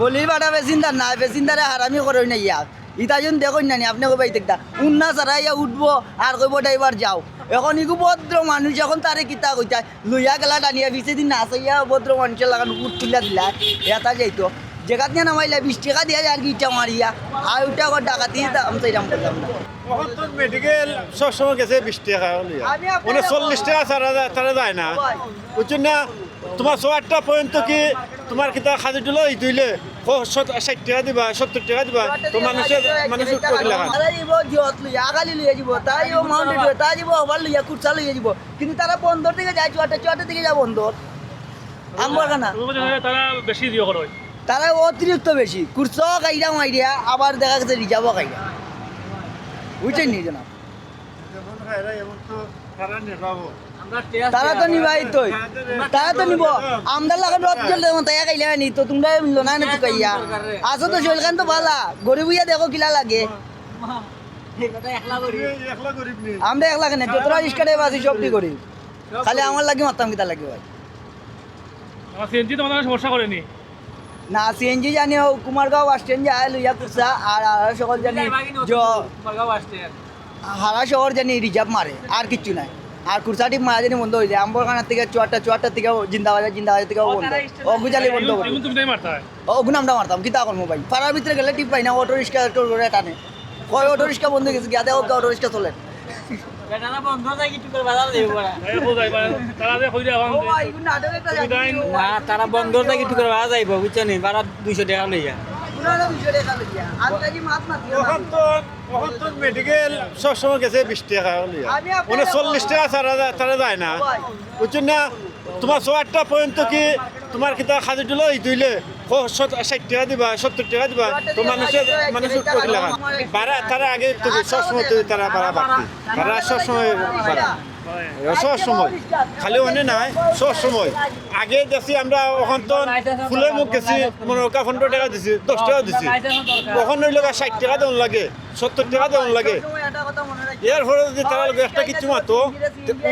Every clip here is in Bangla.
বলির বাটা না বেসিন্দারে হারামি করই না ইয়াক ইতা যখন দেখুন না নি আপনি কই দেখতা উন্না ইয়া উঠবো আর কইব ড্রাইভার যাও। এখন ইগু ভদ্র মানুষ এখন তারে কিতা কইতা? লইয়া গেলা টানিয়া বিছে দিন না ইয়া ভদ্র মানুষের লাগান উঠ তুলিয়া দিলা। এটা যাইতো। জেগাত নিয়ে নামাইলে বিশ টাকা দিয়া আর কি ইটা মারিয়া। আর ওইটা আবার ডাকাতি দাম চাইলাম করলাম না। মেডিকেল সবসময় গেছে বিশ টাকা মানে চল্লিশ টাকা তারা তারা যায় না। বুঝছেন না তোমার সোয়ারটা পর্যন্ত কি তোমার কিতা খাদি দিল ই দিলে ষাট টাকা দিবা সত্তর টাকা দিবা। তো মানুষের মানুষের জিয়ত লইয়া আগালি লইয়া যাব তাই ও মাউন্টেড লইয়া তাই যাব ওভার লইয়া কুরসা লইয়া যাব কিন্তু তারা বন্দর থেকে যায় চুয়াটা চুয়াটা থেকে যায় বন্দর। আমার কানা। তারা বেশি দিয়ে করে। তারা অতিরিক্ত বেশি। কুরসা কাইরা মাইরিয়া আবার দেখা গেছে রিজার্ভও কাইরা। বুঝছেন নি জানা তারা তো নিবাই তোই তারা তো নিব আমদার লাগা রথ চলতে তাই কাইলা নি তো তোমরা মিলো না না তো কাইয়া আসো তো শৈলখান তো ভালা গরিব ইয়া দেখো কিলা লাগে। আমরা এক লাগে না যতটা রিস্কাটে বাসি সবটি করি? খালি আমার লাগে মারতাম কিতা লাগে ভাই। সিএনজি তোমাদের সমস্যা করেনি। না সিএনজি জানি ও কুমারগাঁও বাস স্ট্যান্ড যায় লইয়া কুরসা আর হারা শহর জানি হারা শহর জানি রিজার্ভ মারে আর কিচ্ছু নাই। আর কুরসাটি মারা জানি বন্ধ হয়ে যায় আম্বরখানার থেকে চুয়াট্টা চুয়াট্টার থেকে জিন্দাবাজার জিন্দাবাজার থেকে বন্ধ। অগুজালি বন্ধ ওগুলো আমরা মারতাম কিতা করব ভাই? পাড়ার ভিতরে গেলে টিপ পাই না অটো রিক্সা টোল করে টানে। কয় অটো রিক্সা বন্ধ হয়ে গেছে গিয়া দেখো অটো রিক্সা চলে তারা যে কইরা আওয়াম ও ভাই, এগুলো নাটক একটা জানি। সুবিধাইন না তারা বন্ধর থেকে টুকর ভাড়া যাইব বুঝছ নি? ভাড়া দুইশো টাকা লইয়া। মেডিকেল সবসময় গেছে বিশ টাকা মানে চল্লিশ টাকা তারা তারা যায় না। বুঝছেন না? তোমার সোয়ারটা পর্যন্ত কি তোমার কিতা খাদি দিল ই দিলে ষাট টাকা দিবা সত্তর টাকা দিবা? তো মানুষের মানুষের করিলা বাড়া তারা আগে তো সবসময় তারা বাড়া বাড়তি। তারা সবসময় বাড়া। সব সময়। খালি অনে নাই? সব সময়। আগে গেছি আমরা ওখান তো ফুলের মুখ গেছি মনে ওকা পনেরো টাকা দিছি দশ টাকা দিছি। ওখানে হইলে ষাট টাকা দেওয়ান লাগে সত্তর টাকা দেওয়ান লাগে। মনে। এর ফলে যদি তারা লোক একটা কিছু মাতো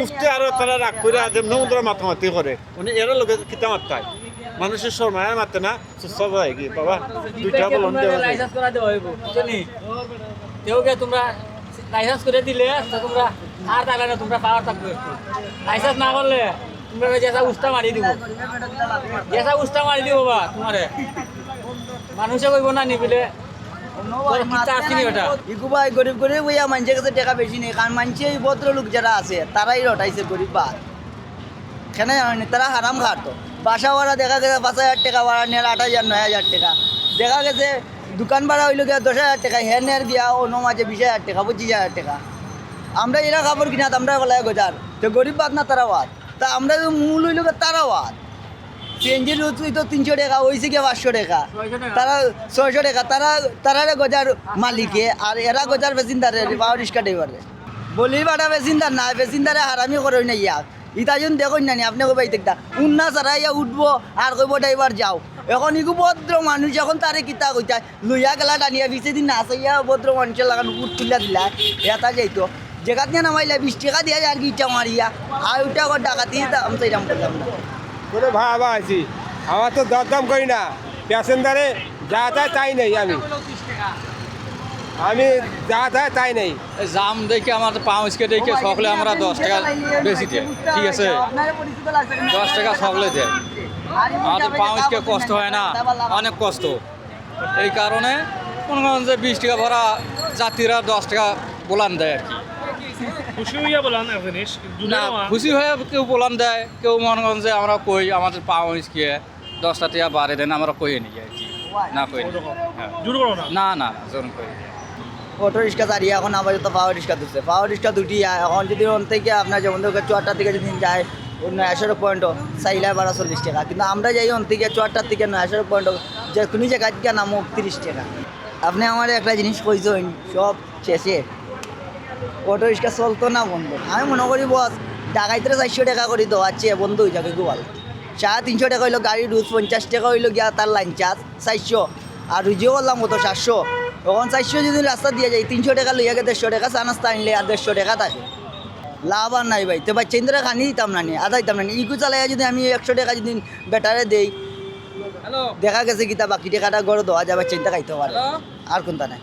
উঠতে আরও তারা রাগ করে আজ নমুদ্রা মাতামাতি করে মানে এরা লোকে কিতা মারতায় মানুষের শর্মায় মারতে না সব হয় কি বাবা দুইটা বলন তোমরা লাইসেন্স করে দিলে তোমরা আর না, তোমরা পাওয়ার থাকবে না করলে তোমরা যেসা উস্তা দিব। যেসা উস্তা দিব তোমারে। মানুষে কইব না নিবিলে। ভদ্রলোক যারা আছে, তারাই গরিব তারা বাসা দেখা গেছে, পাঁচ হাজার টাকা ভাড়া হাজার, নয় হাজার টাকা। দেখা গেছে, দোকান ভাড়া হইল গিয়া দশ হাজার টাকা নেয়ার গিয়া অন্য মাঝে বিশ হাজার টাকা, পঁচিশ হাজার টাকা। আমরা এরা কাপড় কিনা আমরা বলাই গজার। তো গরিব বাদ না তারা বাদ তা আমরা তো মূল হইল গিয়া তারা বাদ সিএনজির তো তিনশো টাকা হয়েছে গিয়া পাঁচশো টাকা। তারা ছয়শো টাকা তারা তারা গজার মালিকে আর এরা গজার বেসিন্দারে পাওয়ার রিক্সা ড্রাইভারে বলির বাটা বেসিন্দার না বেসিন্দারে হারামি করই না ইয়াক। ইতা যখন দেখুন না আপনি কই দেখতা উন্না সারা ইয়া উঠবো আর কইব ড্রাইভার যাও। এখন ইগু ভদ্র মানুষ এখন তারে কিতা কইতা লইয়া গেলা টানিয়া বিছে দিন না ইয়া ভদ্র মানুষের লাগান উঠ তুলিয়া দিলা। এটা যাইতো। জেগাত নিয়ে নামাইলে বিশ টাকা দিয়া যায় আর কি ইটা মারিয়া। আর ওইটা আবার ডাকাতি দাম চাইলাম করলাম না। কোনো ভাবা আছি আমার তো দরদাম করি না। প্যাসেঞ্জারে যা চায় তাই নেই আমি। আমি যা চায় তাই নেই। জাম দেখে আমার পাউচকে দেখে সকলে আমরা দশ টাকা বেশি দেয়। ঠিক আছে? দশ টাকা সকলে দেয় আমাদের পাউচকে কষ্ট হয় না। অনেক কষ্ট। এই কারণে মনে করেন যে বিশ টাকা ভরা যাত্রীরা দশ টাকা বলান দেয় আর কি। না খুশি হয়ে কেউ বলান দেয় কেউ মনে করেন যে আমরা কই আমাদের পাউচকে দশটা টাকা বাড়ে দেন আমরা নিই আর না কই নি। হ্যাঁ। জোর না। না না জন কই অটো রিক্সা দাঁড়িয়ে এখন আবার তো পাওয়ার রিক্সা দিচ্ছে পাওয়ার রিক্সা দুটি। এখন যদি ওন থেকে আপনার যেমন ধরো চুয়াট্টার থেকে যদি যায় নয়াশোর পয়েন্ট চাইলে বারো চল্লিশ টাকা। কিন্তু আমরা যাই ওন থেকে চুয়াট্টার থেকে নয়াশোর পয়েন্ট যে কোনো জায়গায় গিয়ে নামো তিরিশ টাকা। আপনি আমার একটা জিনিস কইছেন সব শেষে অটো রিক্সা চলতো না বন্ধ। আমি মনে করি বস ডাকাইতে চারশো টাকা করে দেওয়াচ্ছে বন্ধ হয়ে যাবে গোয়াল। সাড়ে তিনশো টাকা হইল গাড়ির রুজ পঞ্চাশ টাকা হইল গিয়া তার লাইন চার্জ চারশো। আর রুজিও করলাম কত সাতশো। তখন চারশো যদি রাস্তা দিয়ে যায় তিনশো টাকা লইয়া গিয়ে দেড়শো টাকা চা নাস্তা আনলে আর দেড়শো টাকা থাকে। লাভ আর নাই ভাই তো বাচ্চা ইন্দ্রা খানি দিতাম না নি আধা দিতাম না ইকু চালাইয়া যদি আমি একশো টাকা যদি বেটারে দেই দেখা গেছে কিতা বাকি টাকাটা গড় দেওয়া যাবে চিন্তা খাইতে পারে। আর কোনটা নাই।